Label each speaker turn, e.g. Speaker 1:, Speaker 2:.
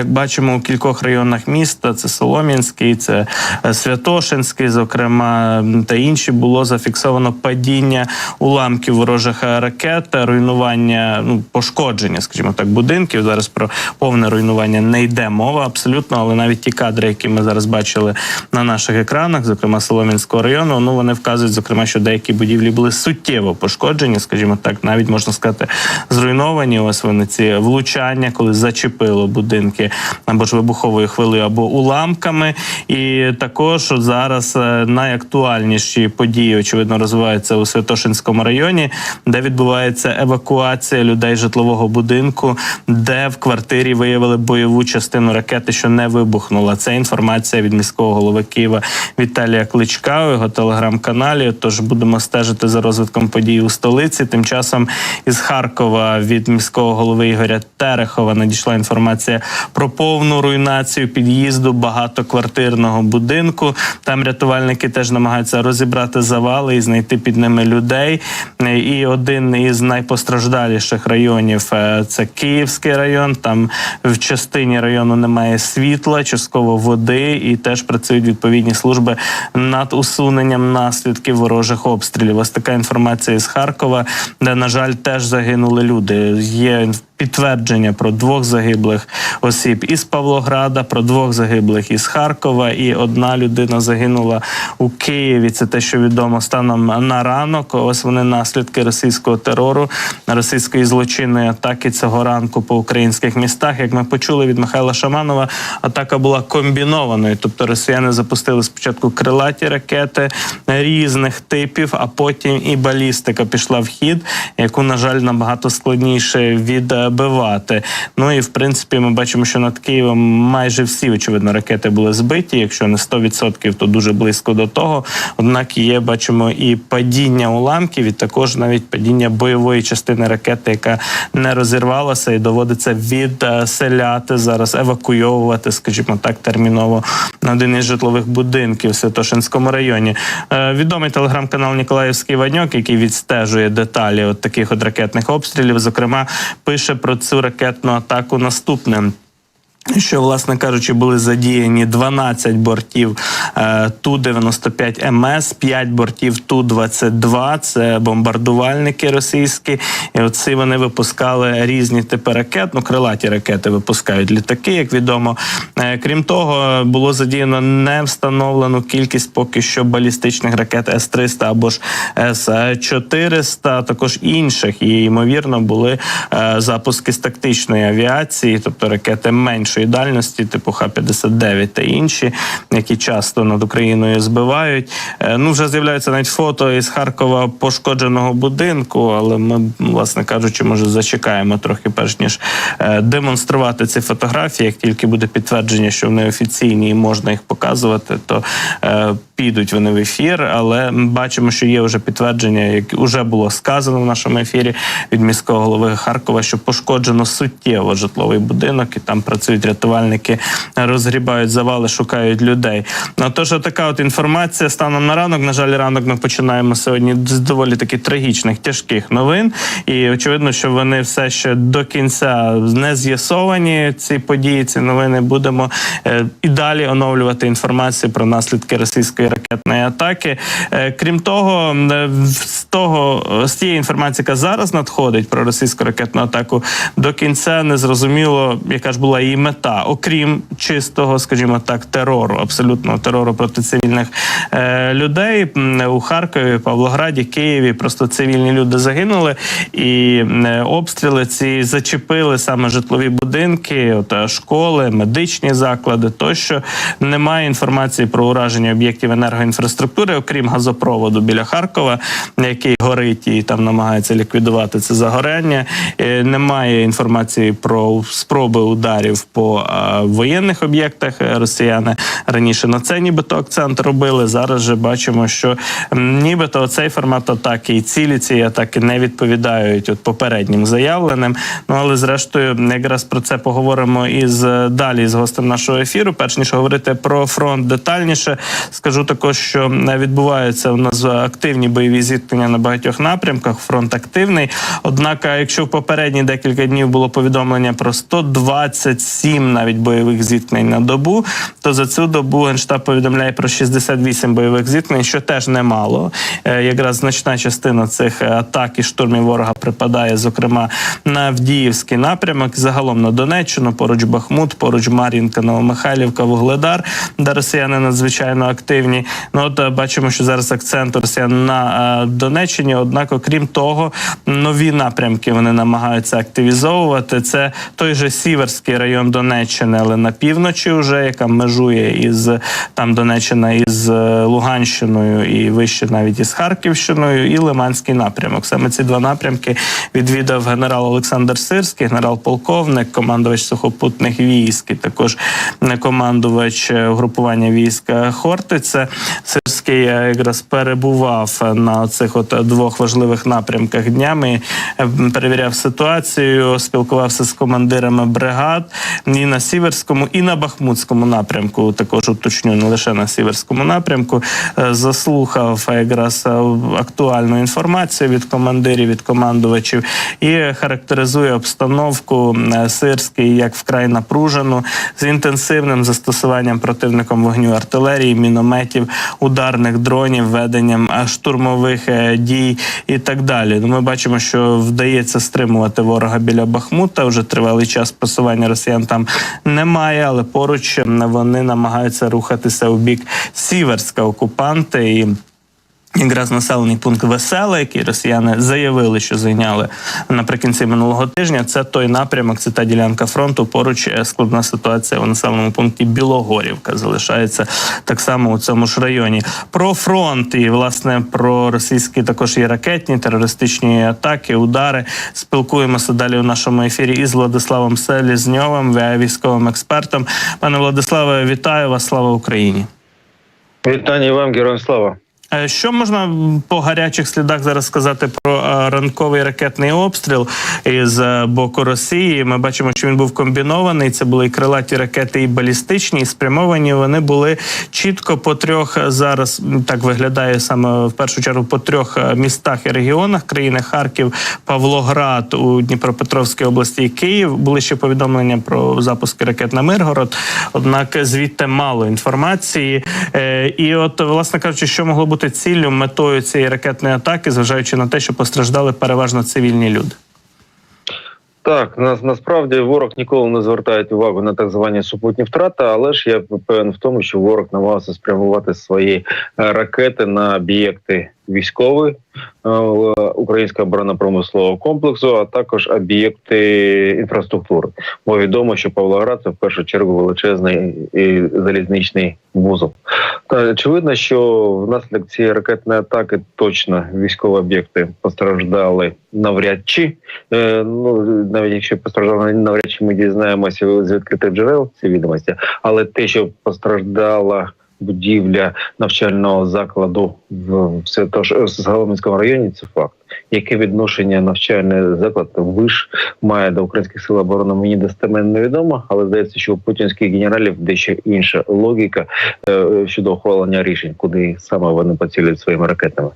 Speaker 1: як бачимо, у кількох районах міста це Солом'янський, це е, Святошинський, зокрема, та інші було зафіксовано падіння уламків ворожих ракет, руйнування, ну пошкодження, скажімо так, будинків. Зараз про повне руйнування не йде мова абсолютно, але навіть ті кадри, які ми зараз бачили на наших екранах, зокрема Солом'янського району, ну вони вказують, зокрема, що деякі будівлі були суттєво пошкоджені, скажімо так, навіть можна сказати, зруйновані. Ось вони ці влучання, коли зачепило будинки або ж вибуховою хвилею, або уламками. І також зараз е, найактуальніші події, очевидно, розвиваються у Святошинському районі, де відбувається евакуація людей житлового будинку, де в квартирі виявили бойову частину ракети, що не вибухнула. Це інформація від міського голови Києва Віталія Кличка у його телеграм-каналі. Тож будемо стежити за розвитком подій у столиці. Тим часом із Харкова від міського голови Ігоря Терехова надійшла інформація про повну руйнацію під'їзду багатоквартирного будинку. Там рятувальники теж намагаються розібрати завали і знайти під ними людей. І один із найпостраждаліших районів е, це Київський район. Там в частині району немає світла, частково води, і теж працюють відповідні служби над усуненням наслідків ворожих обстрілів. Ось така інформація із Харкова, де на жаль теж загинули люди. Є підтвердження про двох загиблих осіб із Павлограда, про двох загиблих із Харкова, і одна людина загинула у Києві. Це те, що відомо станом на ранок. Ось вони наслідки російського терору, російської злочинної атаки цього ранку по українських містах. Як ми почули від Михайла Шаманова, атака була комбінованою. Тобто росіяни запустили спочатку крилаті ракети різних типів, а потім і балістика пішла в хід, яку на жаль набагато складніше відбивати. Ну і в принципі, ми бачимо, що над Києвом майже всі очевидно ракети були збиті. Якщо не 100%, то дуже близько до того. Однак є, бачимо, і падіння уламків, і також навіть падіння бойової частини ракети, яка не розірвалася, і доводиться відселяти зараз, евакуйовувати, скажімо так, терміново на один із житлових будинків в Святошинському районі. Е, відомий телеграм-канал Ніколаївський Ваньок, який відстежує деталі от таких от ракетних обстрілів, зокрема, пише про цю ракетну атаку наступне. Що, власне кажучи, були задіяні 12 бортів е, Ту-95 МС, 5 бортів Ту-22, це бомбардувальники російські. І оці вони випускали різні типи ракет. Ну, крилаті ракети випускають літаки, як відомо. Е, крім того, було задіяно не встановлену кількість поки що балістичних ракет С-300 або ж С-400, також інших. І, ймовірно, були е, запуски з тактичної авіації, тобто ракети меншої дальності, типу Х-59 та інші, які часто над Україною збивають. Е, Ну, вже з'являються навіть фото із Харкова пошкодженого будинку, але ми, власне кажучи, може зачекаємо трохи, перш ніж е, демонструвати ці фотографії. Як тільки буде підтвердження, що вони офіційні і можна їх показувати, то е, підуть вони в ефір. Але ми бачимо, що є вже підтвердження, як вже було сказано в нашому ефірі від міського голови Харкова, що пошкоджено суттєво житловий будинок, і там працюють рятувальники, розгрібають завали, шукають людей. Тож, така от інформація станом на ранок. На жаль, ранок ми починаємо сьогодні з доволі таки трагічних, тяжких новин. І очевидно, що вони все ще до кінця не з'ясовані. Ці події, ці новини будемо е, і далі оновлювати інформацію про наслідки російської ракетної атаки. Е, крім того, е, з того з тієї інформації, яка зараз надходить про російську ракетну атаку, до кінця не зрозуміло, яка ж була її мета, окрім чистого, скажімо так, терору, абсолютного терору проти цивільних е, людей у Харкові, Павлограді, Києві. Просто цивільні люди загинули, і е, обстріли ці зачепили саме житлові будинки, от, е, школи, медичні заклади. Тощо немає інформації про ураження об'єктів енергоінфраструктури, окрім газопроводу біля Харкова, який горить і там намагається ліквідувати це загоряння. Е, Немає інформації про спроби ударів по е, воєнних об'єктах. Е, Росіяни раніше на це нібито акцент робили. Зараз же бачимо, що нібито цей формат атаки і цілі цієї атаки не відповідають от попереднім заявленим. Ну але зрештою, якраз про це поговоримо із е, далі з гостем нашого ефіру. Перш ніж говорити про фронт детальніше, скажу також, що відбуваються у нас активні бойові зіткнення на багатьох напрямках. Фронт активний. Однак, якщо в попередні декілька днів було повідомлення про 127 навіть бойових зіткнень на добу, то за цю добу генштаб повідомляє про 68 бойових зіткнень, що теж немало. Е, Якраз значна частина цих е, атак і штурмів ворога припадає, зокрема на Авдіївський напрямок, загалом на Донеччину, поруч Бахмут, поруч Мар'їнка, Новомихайлівка, Вугледар, де росіяни надзвичайно активні. Ну от е, бачимо, що зараз акцент росіян на Донеччині. Однак, окрім того, нові напрямки вони намагаються активізовувати. Це той же Сіверський район Донеччини, але на півночі, вже яка межує із там Донеччина із е, Луганщиною і вище навіть із Харківщиною, і Лиманський напрямок. Саме ці два напрямки відвідав генерал Олександр Сирський, генерал-полковник, командувач сухопутних військ, і також е, командувач е, угрупування війська Хортиця. Сирський якраз перебував на цих от двох важливих напрямках днями, перевіряв ситуацію, спілкувався з командирами бригад і на Сіверському, і на Бахмутському напрямку. Також уточню не лише на Сіверському напрямку. Е, Заслухав якраз е, актуальну інформацію від командирів, від командувачів і характеризує обстановку е, Сирський як вкрай напружену з інтенсивним застосуванням противником вогню артилерії, мінометів, ударних дронів, веденням штурмових дій і так далі. Ну, ми бачимо, що вдається стримувати ворога біля Бахмута. Вже тривалий час просування росіян там немає, але поруч вони намагаються рухатися у бік Сіверська окупанти і. Якраз населений пункт Веселе, який росіяни заявили, що зайняли наприкінці минулого тижня. Це той напрямок, це та ділянка фронту. Поруч е, складна ситуація у населеному пункті Білогорівка залишається так само у цьому ж районі. Про фронт і власне про російські також і ракетні терористичні атаки, удари. Спілкуємося далі у нашому ефірі із Владиславом Селізньовим, військовим експертом. Пане Владиславе, вітаю вас! Слава Україні!
Speaker 2: Вітання вам, героям слава.
Speaker 1: Е, Що можна по гарячих слідах зараз сказати про е, ранковий ракетний обстріл із е, боку Росії? Ми бачимо, що він був комбінований. Це були і крилаті ракети, і балістичні, і спрямовані. Вони були чітко по трьох зараз. Так виглядає саме в першу чергу по трьох містах і регіонах країни Харків, Павлоград у Дніпропетровській області і Київ. Були ще повідомлення про запуски ракет на Миргород. Однак звідти мало інформації. І от, власне кажучи, що могло бути ціллю метою цієї ракетної атаки, зважаючи на те, що постраждали переважно цивільні люди.
Speaker 2: Так, нас насправді ворог ніколи не звертає увагу на так звані супутні втрати, але ж я певен в тому, що ворог намагався спрямувати свої е, ракети на об'єкти військові е, українського оборонно-промислового комплексу, а також об'єкти інфраструктури. Бо відомо, що Павлоград це в першу чергу величезний залізничний вузол. Та очевидно, що внаслідок цієї ракетної атаки точно військові об'єкти постраждали навряд чи. Е, ну навіть якщо постраждали навряд чи ми дізнаємося з відкритих джерел ці відомості, але те, що постраждала. Будівля навчального закладу в Святош-Галомінському районі це факт. Яке відношення навчальний заклад виш має до українських сил оборони, мені достеменно невідомо, але здається, що у путінських генералів дещо інша логіка е, щодо ухвалення рішень, куди саме вони поцілюють своїми ракетами.